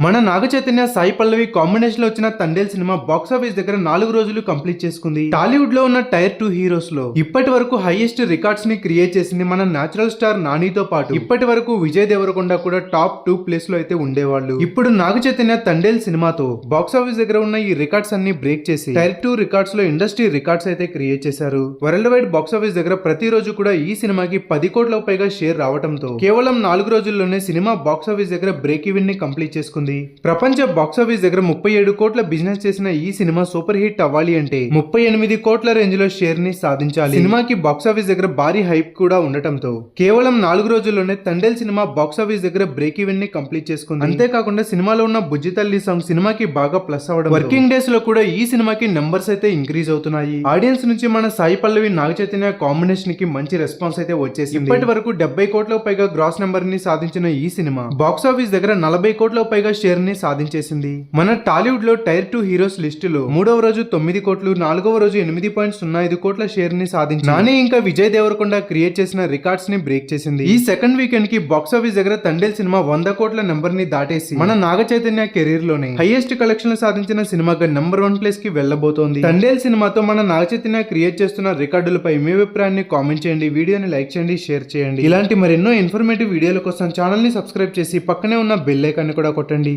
మన నాగ చైతన్య సాయి పల్లవి కాంబినేషన్లో వచ్చిన తండేల్ సినిమా బాక్స్ ఆఫీస్ దగ్గర నాలుగు రోజులు కంప్లీట్ చేసుకుంది. టాలీవుడ్లో ఉన్న టైర్ టూ హీరోస్లో ఇప్పటి వరకు హైయెస్ట్ రికార్డ్స్ని క్రియేట్ చేసింది మన నేచురల్ స్టార్ నానితో పాటు. ఇప్పటి వరకు విజయ్ దేవరకొండ కూడా టాప్ టూ ప్లేస్లో అయితే ఉండేవాళ్ళు. ఇప్పుడు నాగ చైతన్య తండేల్ సినిమాతో బాక్స్ ఆఫీస్ దగ్గర ఉన్న ఈ రికార్డ్స్ అన్ని బ్రేక్ చేసి టైర్ టూ రికార్డ్స్లో ఇండస్ట్రీ రికార్డ్స్ అయితే క్రియేట్ చేశారు. వరల్డ్ వైడ్ బాక్స్ ఆఫీస్ దగ్గర ప్రతి రోజు కూడా ఈ సినిమాకి పది కోట్ల పైగా షేర్ రావడంతో కేవలం నాలుగు రోజుల్లోనే సినిమా బాక్స్ ఆఫీస్ దగ్గర బ్రేక్ ఈవెన్ని కంప్లీట్ చేసుకుంది. ప్రపంచ బాక్స్ ఆఫీస్ దగ్గర ముప్పై ఏడు కోట్ల బిజినెస్ చేసిన ఈ సినిమా సూపర్ హిట్ అవ్వాలి అంటే ముప్పై ఎనిమిది కోట్ల రేంజ్లో షేర్ని సాధించాలి. సినిమాకి బాక్స్ ఆఫీస్ దగ్గర భారీ హైప్ కూడా ఉండటంతో కేవలం నాలుగు రోజుల్లోనే తండేల్ సినిమా బాక్స్ ఆఫీస్ దగ్గర బ్రేక్ ఈవెన్ని కంప్లీట్ చేసుకుంది. అంతేకాకుండా సినిమాలో ఉన్న బుజ్జి తల్లి సాంగ్ సినిమాకి బాగా ప్లస్ అవ్వడం వర్కింగ్ డేస్లో కూడా ఈ సినిమాకి నెంబర్స్ అయితే ఇంక్రీజ్ అవుతున్నాయి. ఆడియన్స్ నుంచి మన సాయి పల్లవి నాగ చైతన్య కాంబినేషన్కి మంచి రెస్పాన్స్ అయితే వచ్చేసి ఇప్పటి వరకు డెబ్బై కోట్ల పైగా గ్రాస్ నెంబర్ని సాధించిన ఈ సినిమా బాక్స్ ఆఫీస్ దగ్గర నలభై కోట్ల పైగా షేర్ని సాధించేసింది. మన టాలీవుడ్లో టైర్ టూ హీరోస్ లిస్టు లో మూడవ రోజు తొమ్మిది కోట్లు నాలుగవ రోజు ఎనిమిది పాయింట్ సున్నా ఐదు కోట్ల షేర్ని సాధించి నాని ఇంకా విజయ్ దేవరకొండ క్రియేట్ చేసిన రికార్డ్స్ని బ్రేక్ చేసింది. ఈ సెకండ్ వీకెండ్కి బాక్స్ ఆఫీస్ దగ్గర తండేల్ సినిమా వంద కోట్ల నెంబర్ని దాటేసి మన నాగ చైతన్య కెరీర్లోనే హైయెస్ట్ కలెక్షన్లు సాధించిన సినిమాగా నెంబర్ వన్ ప్లేస్కి వెళ్ళబోతోంది. తండేల్ సినిమాతో మన నాగ చైతన్య క్రియేట్ చేస్తున్న రికార్డులపై మీ అభిప్రాయాన్ని కామెంట్ చేయండి. వీడియోని లైక్ చేయండి షేర్ చేయండి. ఇలాంటి మరెన్నో ఇన్ఫర్మేటివ్ వీడియోల కోసం ఛానల్ని సబ్స్క్రైబ్ చేసి పక్కనే ఉన్న బెల్ ఐకాన్ కూడా కొట్టండి. అండి